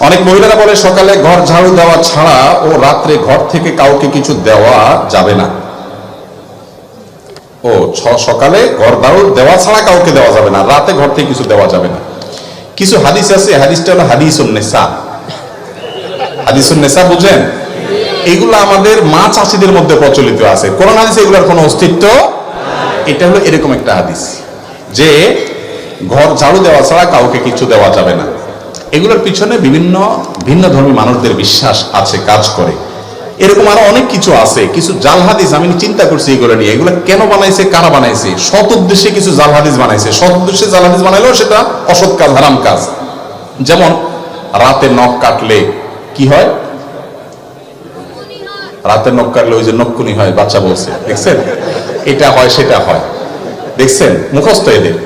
অনেক মহিলারা বলে, সকালে ঘর ঝাড়ু দেওয়া ছাড়া ও রাত্রে ঘর থেকে কাউকে কিছু দেওয়া যাবে না। ও সকালে ঘর ঝাড়ু দেওয়া ছাড়া কাউকে দেওয়া যাবে না, রাতে ঘর থেকে কিছু দেওয়া যাবে না। কিছু হাদিস আছে, হাদিসটা হলো হাদিস নেশা হাদিস নেশা বুঝেন? এগুলো আমাদের মা চাষিদের মধ্যে প্রচলিত আছে। কোরআন হাদিসে এগুলোর কোনো অস্তিত্ব এটা হলো এরকম একটা হাদিস যে, ঘর ঝাড়ু দেওয়া ছাড়া কাউকে কিছু দেওয়া যাবে না। এগুলোর পিছনে বিভিন্ন ভিন্ন ধর্মী মানুষদের বিশ্বাস আছে, কাজ করে। এরকম আরও অনেক কিছু আছে। কিছু জাল হাদিস আমি চিন্তা করছি এগুলো নিয়ে। এগুলো কেন বানাইছে, কারা বানাইছে? সৎ উদ্দেশ্যে কিছু জাল হাদিস বানাইছে। সৎ উদ্দেশ্যে জাল হাদিস বানাইলেও সেটা অসৎ কাজ, হারাম কাজ। যেমন, রাতে নখ কাটলে কি হয়? রাতে নখ কাটলে ওই যে নক্ষুনি হয়, বাচ্চা বলছে। দেখছেন? এটা হয়, সেটা হয়। দেখছেন? মুখস্থ এদের।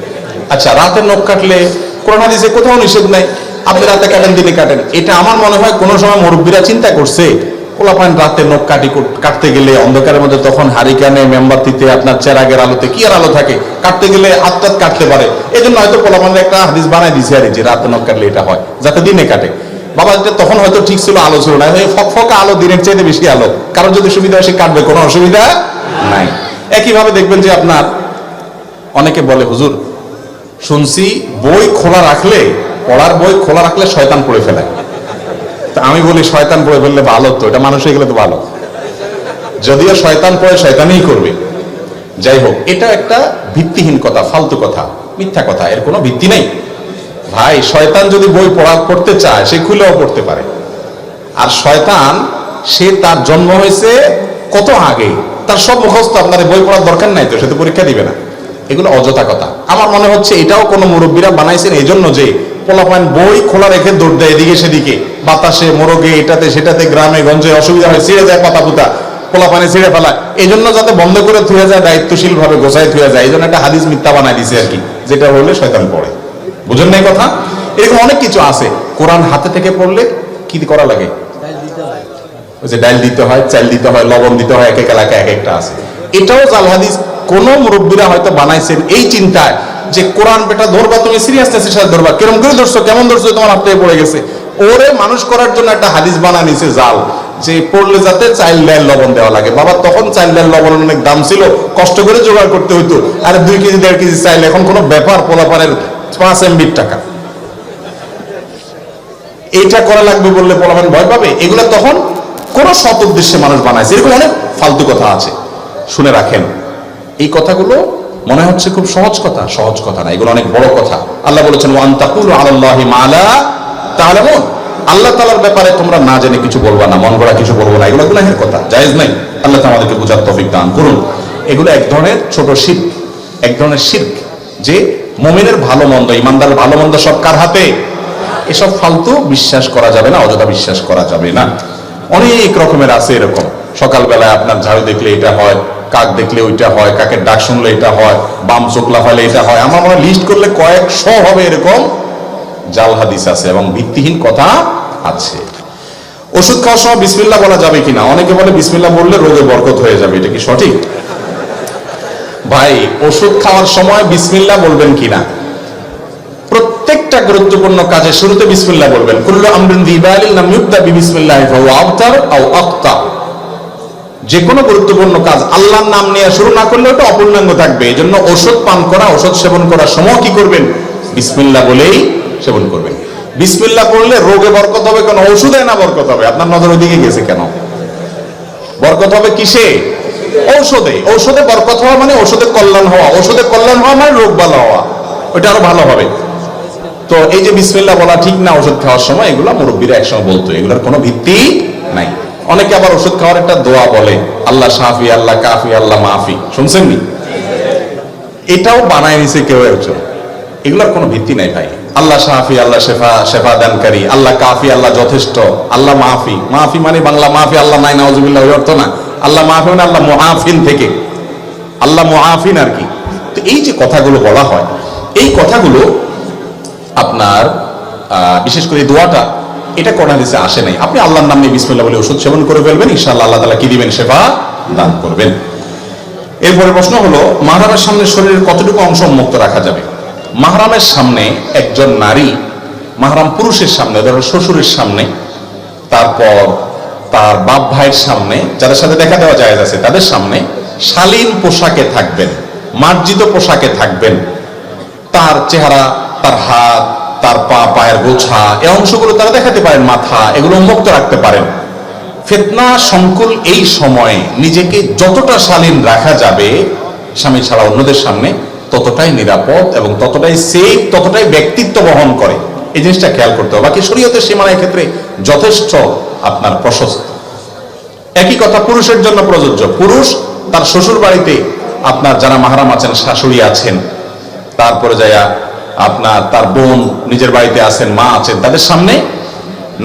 আচ্ছা রাতে নখ কাটলে কোরআন হাদিসে কোথাও নিষেধ নাই। আপনি রাতে কাটেন দিনে কাটেন? এটা আমার মনে হয় কোনো সময় মুরব্বীরা চিন্তা করছে পোলাপান রাতে নখ কাটি কাটতে গেলে অন্ধকারের মধ্যে তখন হারিকানে মেম্বাতিতে আপনার চেরাগের আলোতে কি আর আলো থাকে? কাটতে গেলে আত্মাত কাটতে পারে। এই জন্য হয়তো পোলাপানের একটা হাদিস বানাই দিছে আর যে রাতে নখ কাটলে এটা হয়, যাতে দিনে কাটে। বাবা, এটা তখন হয়তো ঠিক ছিল, আলো ছিল না। এই ফকফকা আলো দিনের চাইতে বেশি আলো। কারণ যদি সুবিধা সে কাটবে, কোনো অসুবিধা নাই। একইভাবে দেখবেন যে আপনার, অনেকে বলে, হুজুর, শুনছি বই খোলা রাখলে পড়ার বই খোলা রাখলে শয়তান পড়ে ফেলে। তা আমি বলি, শয়তান পড়ে ফেললে ভালো তো, এটা মানুষ হয়ে গেলে তো ভালো। যদিও শয়তান পড়ে, শয়তানই করবে। যাই হোক, এটা একটা ভিত্তিহীন কথা, ফালতু কথা, মিথ্যা কথা, এর কোনো ভিত্তি নেই। ভাই, শয়তান যদি বই পড়া, পড়তে চায়, সে খুলেও পড়তে পারে। আর শয়তান, সে তার জন্ম হয়েছে কত আগে? তার সব মুখস্থ আপনার এই বই পড়ার দরকার নাই তো, সে তো পরীক্ষা দিবে না। এগুলো অযথা কথা। আমার মনে হচ্ছে এটাও কোনো মুরব্বীরা বানাইছেন এই জন্য যে পোলাপান বই খোলা রেখে দৌড় দেয় এদিকে সেদিকে। বাতাসে, মোরগে, এটাতে, সেটাতে, গ্রামে, গঞ্জে অসুবিধা হয়, ছিঁড়ে যায় পাতা পুতা পোলাপানে ছিঁড়ে ফেলা এই জন্য যাতে বন্ধ করে থুয়ে যায় দায়িত্বশীল ভাবে গোছায় থুয়ে যায় এই জন্য একটা হাদিস মিথ্যা বানাই দিছে আর কি, যেটা হলে শয়তান পড়ে। বুঝেন নাই কথা? এরকম অনেক কিছু আছে। কোরআন হাতে থেকে পড়লে কি করা লাগে? ওই যে ডাল দিতে হয়, চাল দিতে হয়, লবণ দিতে হয়, এক এক এলাকায় এক একটা আছে। এটাও জাল হাদিস, কোন মুরব্বীরা হয়তো বানাইছেন এই চিন্তায়। যে কোরআন বেটা ধরবা, তুমি সিরিয়াসনেসের সাথে ধরবা। কেরম করে ধরছো, কেমন ধরছো, তোমার হাত পড়ে গেছে। ওরে, মানুষ করার জন্য একটা হাদিস বানা নিছে জাল যে পড়লে যাতে চাইল্ড ডাল লবণ দেওয়া লাগে। বাবা, তখন চাইল্ড ডাল লবণ অনেক দাম ছিল, কষ্ট করে জোগাড় করতে হইতো। আর, দুই কেজি, দেড় কেজি চাইল এখন কোনো ব্যাপার পোলাপানের পাঁচ এমবির টাকা। এইটা করা লাগবে বললে পোলাপান ভয় পাবে? এগুলো তখন কোন সৎ উদ্দেশ্যে মানুষ বানাইছে এরকম অনেক ফালতু কথা আছে। শুনে রাখেন। এই কথাগুলো মনে হচ্ছে খুব সহজ কথা। সহজ কথা না, এগুলো অনেক বড় কথা। আল্লাহ বলেছেন ওয়ান তাকুলু আলাল্লাহি মালা তাআলামুন আল্লাহ তাআলার ব্যাপারে তোমরা না জেনে কিছু বলবা না, মন গড়া কিছু বলব না, এগুলো গুনাহের কথা, জায়েজ নাই। আল্লাহ আমাদেরকে বোঝার তৌফিক দান করুন। এগুলো এক ধরনের ছোট শিরক, এক ধরনের শিরক যে মুমিনের ভালো মন্দ ইমানদার ভালো মন্দ সব কার হাতে? এসব ফালতু বিশ্বাস করা যাবে না, অযথা বিশ্বাস করা যাবে না। অনেক রকমের আছে এরকম। সকালবেলায় আপনার ঝাড়ু দেখলে এটা হয় কাক দেখলে ওইটা হয়, কাকের ডাক শুনলে এটা হয়, বাম চোখলা ফেলে এটা হয়। আমার মনে লিস্ট করলে কয়েকশো হবে এরকম জাল হাদিস আছে এবং ভিত্তিহীন কথা আছে। ওষুধ খাওয়ার সময় বিসমিল্লা বলা যাবে কিনা? অনেকে বলে বিসমিল্লা বললে রোগে বরকত হয়ে যাবে, এটা কি সঠিক? ভাই, ওষুধ খাওয়ার সময় বিসমিল্লা বলবেন কিনা? প্রত্যেকটা গুরুত্বপূর্ণ কাজে শুরুতে বিসমিল্লাহ বলবেন। কুল্লু আমরিন দিবালিল নাম ইউবদা বিসমিল্লাহি ফাহুয়া আফতার আও আক্তা যে কোনো গুরুত্বপূর্ণ কাজ আল্লাহর নাম নিয়ে শুরু না করলে ওটা অপূর্ণাঙ্গ থাকবে। এই জন্য ওষুধ পান করা ওষুধ সেবন করার সময় কি করবেন? বিসমিল্লাহ বলেই সেবন করবেন। বিসমিল্লাহ পড়লে রোগে বরকত হবে কেন? ওষুধে না বরকত হবে? আপনার নজর ওইদিকে গেছে কেন? বরকত হবে কিসে? ঔষধে। ঔষধে বরকত হওয়া মানে ওষুধে কল্যাণ হওয়া। ওষুধে কল্যাণ হওয়া মানে রোগ ভালো হওয়া। ওইটা আরও ভালো হবে। তো এই যে বিসমিল্লাহ বলা ঠিক না ওষুধ খাওয়ার সময়, এগুলো মুরব্বীরা একসঙ্গে বলতো, এগুলোর কোনো ভিত্তি নাই। অনেকে আবার ওষুধ খাওয়ার একটা দোয়া বলে, আল্লাহ সাফি আল্লাহ কাফি, আল্লাহ মাফি। শুনছেন নি? এটাও বানায় নিছে কেউ একজন। এগুলোর কোনো ভিত্তি নাই ভাই। আল্লাহ সাহাফি আল্লাহ শেফা শেফা দানকারী, আল্লাহ কাফি, আল্লাহ যথেষ্ট, আল্লাহ মাহফি মাহফি মানে বাংলা মাহফি আল্লাহ নাই নওয়াজুবিল্লাহ ওই অর্থ না। আল্লাহ মাহফি মানে আল্লাহ মুআফিন থেকে। আল্লাহ মুআফিন আর কি। তো এই যে কথাগুলো বলা হয়, এই কথাগুলো আপনার বিশেষ করে দোয়াটা এটা কোরআন হাদিসে আসে নাই। আপনি আল্লাহর নাম নিয়ে বিসমিল্লাহ বলে ওষুধ সেবন করে ফেলবেন, ইনশাআল্লাহ আল্লাহ তাআলা কি দিবেন? শেফা দান করবেন। এরপরে প্রশ্ন হলো, মাহরামের সামনে শরীরের কতটুকু অংশ মুক্ত রাখা যাবে? মাহরামের সামনে একজন নারী, মাহারাম পুরুষের সামনে ধরো শ্বশুরের সামনে, তারপর তার বাপ ভাইয়ের সামনে, যাদের সাথে দেখা দেওয়া যায় আছে, তাদের সামনে শালীন পোশাকে থাকবেন, মার্জিত পোশাকে থাকবেন। তার চেহারা, তার হাত তার পা, পায়ের গোছা এই অংশগুলো তারা দেখাতে পারেন, মাথা, এগুলো উন্মুক্ত রাখতে পারেন। ফেতনা, সংকুল এই সময়ে নিজেকে যতটা শালীন রাখা যাবে, স্বামী ছাড়া অন্যদের সামনে ততটাই নিরাপদ এবং ততটাই সেফ ততটাই ব্যক্তিত্ব বহন করে। এই জিনিসটা খেয়াল করতে হবে। বাকি শরীয়তের সীমানার ক্ষেত্রে যথেষ্ট আপনার প্রশস্ত। একই কথা, পুরুষের জন্য প্রযোজ্য। পুরুষ তার শ্বশুর বাড়িতে আপনার যারা মাহারাম আছেন, শাশুড়ি আছেন, তারপরে যাইয়া আপনার তার বোন, নিজের বাড়িতে আছেন, মা আছেন, তাদের সামনে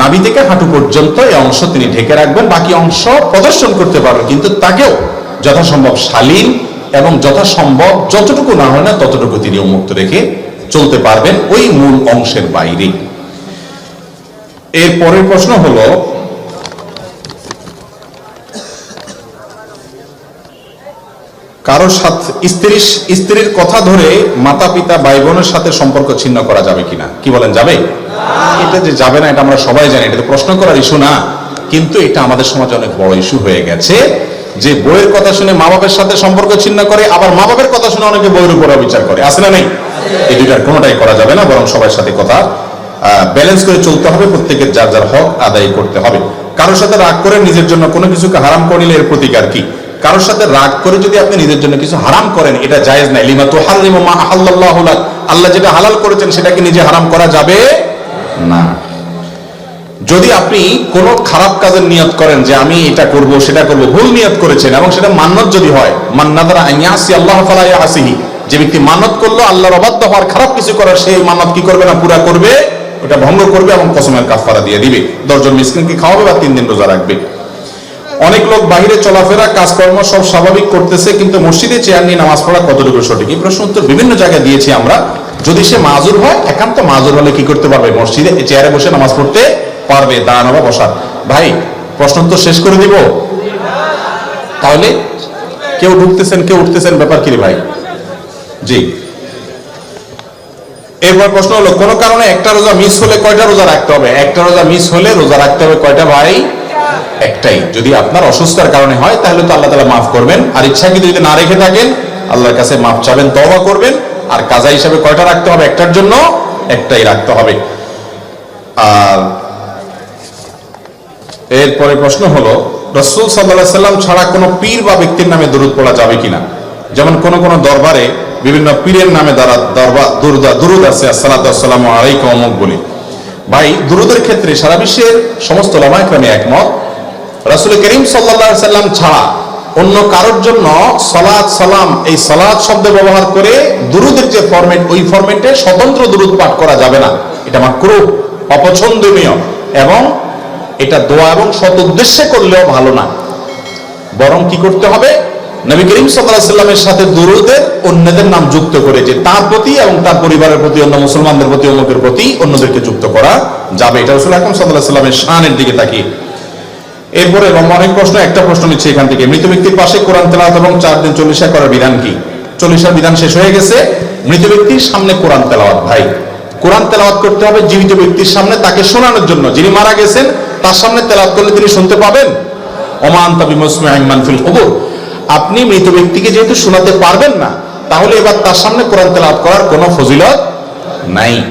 নাভি থেকে হাঁটু পর্যন্ত এই অংশ তিনি ঢেকে রাখবেন, বাকি অংশ প্রদর্শন করতে পারবেন। কিন্তু তাকেও যথাসম্ভব শালীন এবং যথাসম্ভব যতটুকু না হয় না, ততটুকু তিনি উন্মুক্ত রেখে চলতে পারবেন ওই মূল অংশের বাইরে। এর পরের প্রশ্ন হলো কারোর সাথে স্ত্রীর স্ত্রীর কথা ধরে মাতা পিতা ভাই বোনের সাথে সম্পর্ক ছিন্ন করা যাবে কিনা? কি বলেন, যাবে? এটা যে যাবে না, এটা আমরা সবাই জানি, এটা তো প্রশ্ন করার ইস্যু না। কিন্তু এটা আমাদের সমাজে অনেক বড় ইস্যু হয়ে গেছে যে বইয়ের কথা শুনে মা বাবার সাথে সম্পর্ক ছিন্ন করে, আবার মা বাবার কথা শুনে অনেকে বইয়ের উপর বিচার করে। আছে না নেই? এই দুইটার কোনোটাই করা যাবে না, বরং সবার সাথে কথা ব্যালেন্স করে চলতে হবে, প্রত্যেকের যার যার হক আদায় করতে হবে। কারোর সাথে রাগ করে নিজের জন্য কোনো কিছুকে হারাম করিলে এর প্রতিকার কি? কারোর সাথে রাগ করে যদি আপনি নিজের জন্য কিছু হারাম করেন, এটা জায়েজ নাই। লিমা তো আল্লাহ যেটা হালাল করেছেন, সেটাকে নিজে হারাম করা যাবে না। যদি আপনি কোনো খারাপ কাজের নিয়ত করেন যে আমি এটা করব, সেটা করব, ভুল নিয়ত করেছেন এবং সেটা মান্নত যদি হয়, মান্নাদারা আল্লাহ আসিহি যে ব্যক্তি মানত করল, আল্লাহর অবাধ্য হওয়ার খারাপ কিছু করার সেই মানত কি করবে না, পুরা করবে, ওটা ভঙ্গ করবে এবং কসমের কাফারা দিয়ে দিবে। দশজন মিসকিনকে খাওয়াবে বা তিন দিন রোজা রাখবে। অনেক লোক বাহিরে চলাফেরা, কাজকর্ম সব স্বাভাবিক করতেছে, কিন্তু মসজিদে চেয়ার নিয়ে নামাজ পড়া কতটুকু সঠিক? এই প্রশ্ন উত্তর বিভিন্ন জায়গায় দিয়েছি আমরা। যদি সে মাজুর হয়, একান্ত মাজুর হলে কি করতে পারবে? মসজিদে চেয়ারে বসে নামাজ পড়তে পারবে দাঁড়ানো বা বসা ভাই, প্রশ্ন উত্তর শেষ করে দিব? তাহলে কেউ ঢুকতেছেন, কেউ উঠতেছেন, ব্যাপার কি ভাই? জি। এরপর প্রশ্ন হলো, কোন কারণে একটা রোজা মিস হলে কয়টা রোজা রাখতে হবে? একটা রোজা মিস হলে রোজা রাখতে হবে কয়টা ভাই? একটাই। যদি আপনার অসুস্থতার কারণে হয়, তাহলে তো আল্লাহ তালা মাফ করবেন। আর ইচ্ছাকৃত যদি না রেখে থাকেন, আল্লাহর কাছে মাফ চাবেন তবা করবেন। আর কাজা হিসাবে কয়টা রাখতে হবে? একটার জন্য একটাই রাখতে হবে। আর এরপরে প্রশ্ন হলো, রসুল সাল্লাহ সাল্লাম ছাড়া কোনো পীর বা ব্যক্তির নামে দরুদ পড়া যাবে কিনা? যেমন কোন কোন দরবারে বিভিন্ন পীরের নামে দ্বারা দরবার দুরুদ আছে আসসালাম আলাইকুম অমুক বলি। ভাই দুরুদের ক্ষেত্রে সারা বিশ্বের সমস্ত লামাইক্রামে একমত। রাসুল করিম সাল্লা সাল্লাম ছাড়া অন্য কারোর জন্য সলাদ সালাম, এই সলাদ শব্দ ব্যবহার করে দুরুদের যে ফরম্যাট, ওই ফরম্যাটে স্বতন্ত্র দুরুদ পাঠ করা যাবে না। এটা আমার মাকরু, অপছন্দনীয় এবং এটা দোয়া এবং সৎ উদ্দেশ্যে করলেও ভালো না। বরং কি করতে হবে? নবী করিম সাল্লামের সাথে দুরুদের অন্যদের নাম যুক্ত করে যে তার প্রতি এবং তার পরিবারের প্রতি, অন্য মুসলমানদের প্রতি অমুকের প্রতি অন্যদেরকে যুক্ত করা যাবে। এটা রসুল আকরম সাল্লাহ সাল্লামের শানের দিকে তাকিয়ে। এরপরে অনেক প্রশ্ন, একটা প্রশ্ন নিচ্ছে এখান থেকে। মৃত ব্যক্তির পাশে কোরআন তেলাওয়াত এবং চার দিন চল্লিশা করার বিধান কি? চল্লিশার বিধান শেষ হয়ে গেছে। মৃত ব্যক্তির সামনে কোরআন তেলাওয়াত, ভাই। কোরআন তেলাওয়াত করতে হবে জীবিত ব্যক্তির সামনে তাকে শোনানোর জন্য। যিনি মারা গেছেন, তার সামনে তেলাওয়াত করলে তিনি শুনতে পাবেন? ওমান তাবি মুসমিআন ফিল কবুর। আপনি মৃত ব্যক্তিকে যেহেতু শোনাতে পারবেন না, তাহলে এবার তার সামনে কোরআন তেলাভ করার কোনো ফজিলত নাই।